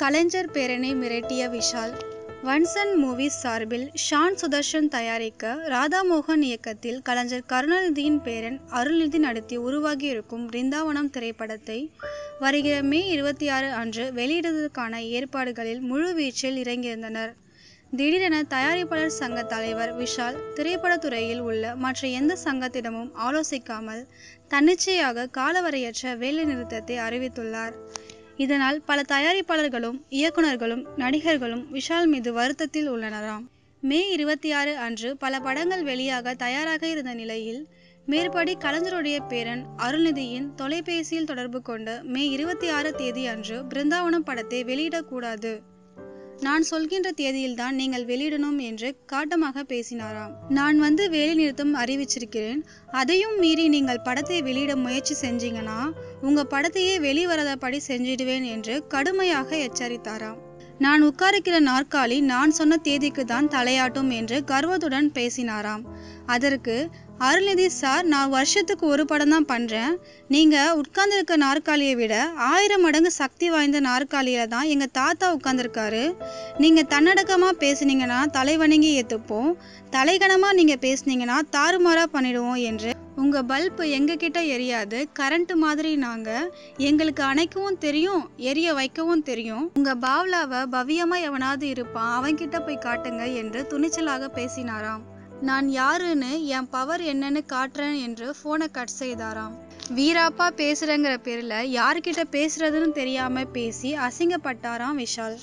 கலைஞர் பேரனை மிரட்டிய விஷால். வன்சன் மூவிஸ் சார்பில் ஷான் சுதர்ஷன் தயாரிக்க ராதாமோகன் இயக்கத்தில் கலைஞர் கருணாநிதியின் பேரன் அருள்நிதி நடத்தி உருவாகியிருக்கும் பிருந்தாவனம் திரைப்படத்தை வருகிற மே இருபத்தி ஆறு அன்று வெளியிடுவதற்கான ஏற்பாடுகளில் முழுவீச்சில் இறங்கியிருந்தனர். திடீரென தயாரிப்பாளர் சங்க தலைவர் விஷால் திரைப்படத்துறையில் உள்ள மற்ற எந்த சங்கத்திடமும் ஆலோசிக்காமல் தன்னிச்சையாக காலவரையற்ற வேலைநிறுத்தத்தை அறிவித்துள்ளார். இதனால் பல தயாரிப்பாளர்களும் இயக்குனர்களும் நடிகர்களும் விஷால் மீது வருத்தத்தில் உள்ளனராம். மே இருபத்தி ஆறு அன்று பல படங்கள் வெளியாக தயாராக இருந்த நிலையில் மேற்படி கலைஞருடைய பேரன் அருள்நிதியின் தொலைபேசியில் தொடர்பு கொண்டு மே இருபத்தி ஆறு தேதி அன்று பிருந்தாவனம் படத்தை வெளியிடக்கூடாது. நான் சொல்கின்ற தேதியில்தான் நீங்கள் வெளியிடணும் என்று காட்டமாக பேசினாராம். நான் வந்து வேலை நிறுத்தம் அறிவிச்சிருக்கிறேன். அதையும் மீறி நீங்கள் படத்தை வெளியிட முயற்சி செஞ்சீங்கன்னா உங்க படத்தையே வெளிவராதபடி செஞ்சிடுவேன் என்று கடுமையாக எச்சரித்தாராம். நான் உட்காருக்கிற நாற்காலி நான் சொன்ன தேதிக்கு தான் தலையாட்டும் என்று கர்வத்துடன் பேசினாராம். அதற்கு அருள்நிதி சார் நான் வருஷத்துக்கு ஒரு படம் தான் பண்ணுறேன் நீங்கள் உட்கார்ந்துருக்க நாற்காலியை விட ஆயிரம் மடங்கு சக்தி வாய்ந்த நாற்காலியில தான் எங்கள் தாத்தா உட்காந்துருக்காரு நீங்கள் தன்னடக்கமாக பேசுனீங்கன்னா தலைவணங்கி ஏற்றுப்போம் தலைகணமாக நீங்கள் பேசுனீங்கன்னா தாறுமாறாக பண்ணிடுவோம் என்று. உங்கள் பல்பு எங்ககிட்ட எரியாது. கரண்ட் மாதிரி நாங்கள் எங்களுக்கு அணைக்கவும் தெரியும் எரிய வைக்கவும் தெரியும். உங்கள் பாவ்லாவை பவியமாக எவனாவது இருப்பான் அவன்கிட்ட போய் காட்டுங்க என்று துணிச்சலாக பேசினாராம். நான் யாருன்னு என் பவர் என்னன்னு காட்டுறேன் என்று ஃபோனை கட் செய்தாராம். வீராப்பா பேசுறேங்கிற பேரில் யார்கிட்ட பேசுறதுன்னு தெரியாமல் பேசி அசிங்கப்பட்டாராம் விஷால்.